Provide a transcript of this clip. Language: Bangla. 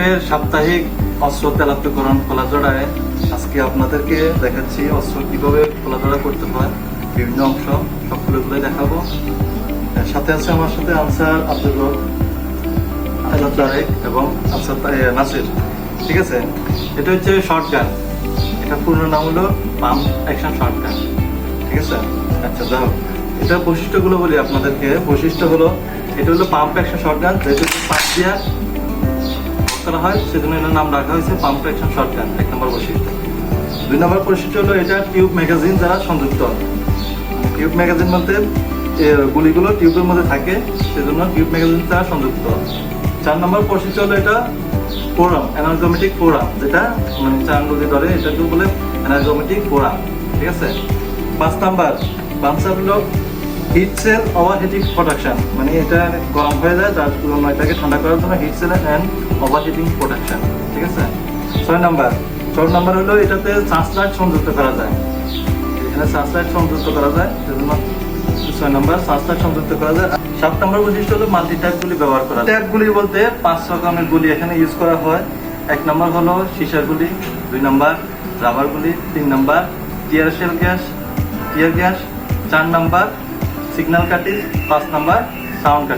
ট্যাপের সাপ্তাহিক অস্ত্র তেলাত্মকরণ খোলাজোড়ায় আজকে আপনাদেরকে দেখাচ্ছি অস্ত্র কীভাবে খোলাজোড়া করতে হয়, বিভিন্ন অংশ সবগুলোগুলো দেখাবো। সাথে আছে আমার সাথে আনসার আব্দুল তারেক এবং আনসার নাসির। ঠিক আছে? এটা হচ্ছে শর্ট গান এটা পুরো নাম হলো পাম্প অ্যাকশন শর্ট গান ঠিক আছে? আচ্ছা হোক। এটার বৈশিষ্ট্যগুলো বলি আপনাদেরকে। বৈশিষ্ট্য হলো, এটা হলো পাম্প অ্যাকশন শর্ট গান যেহেতু পাম্প দিয়া করা হয়, সেজন্য এটার নাম রাখা হয়েছে পাম্প অ্যাকশন শর্ট গান এক নম্বর বৈশিষ্ট্য দুই নম্বর বৈশিষ্ট্য হলো এটা টিউব ম্যাগাজিন দ্বারা সংযুক্ত। টিউব ম্যাগাজিন বলতে গুলিগুলো টিউবের মধ্যে থাকে, সেজন্য টিউব ম্যাগাজিন দ্বারা সংযুক্ত। চার নম্বর বৈশিষ্ট্য হলো এটা ফোরাম এনার্জোমেটিক ফোরাম যেটা মানে চার নদী ধরে এটাকে বলে এনার্জোমেটিক ফোরাম ঠিক আছে? পাঁচ নাম্বার হলো heat cell over heating protection মানে এটা গরম হয়ে যায় যার জন্য এটাকে ঠান্ডা করার জন্য heat cell and over heating protection ঠিক আছে? ছয় নাম্বার ছয় নাম্বার হলো এটাতে সানস্লাইট সংযুক্ত করা যায়। এখানে সানস্লাইট সংযুক্ত করা যায় সেজন্য ছয় নাম্বার সানস্লাইট সংযুক্ত করা যায়। সাত নাম্বার বৈশিষ্ট্য হলো মাল্টি ট্যাপ গুলি ব্যবহার করা ট্যাপ গুলি বলতে পাঁচ রকমের গুলি এখানে ইউজ করা হয়। এক নম্বর হলো সীসার গুলি, দুই নাম্বার রাবার গুলি, তিন number tear shell gas tear gas চার নাম্বার सिग्नल का टेस्ट फ़र्स्ट नंबर साउंड का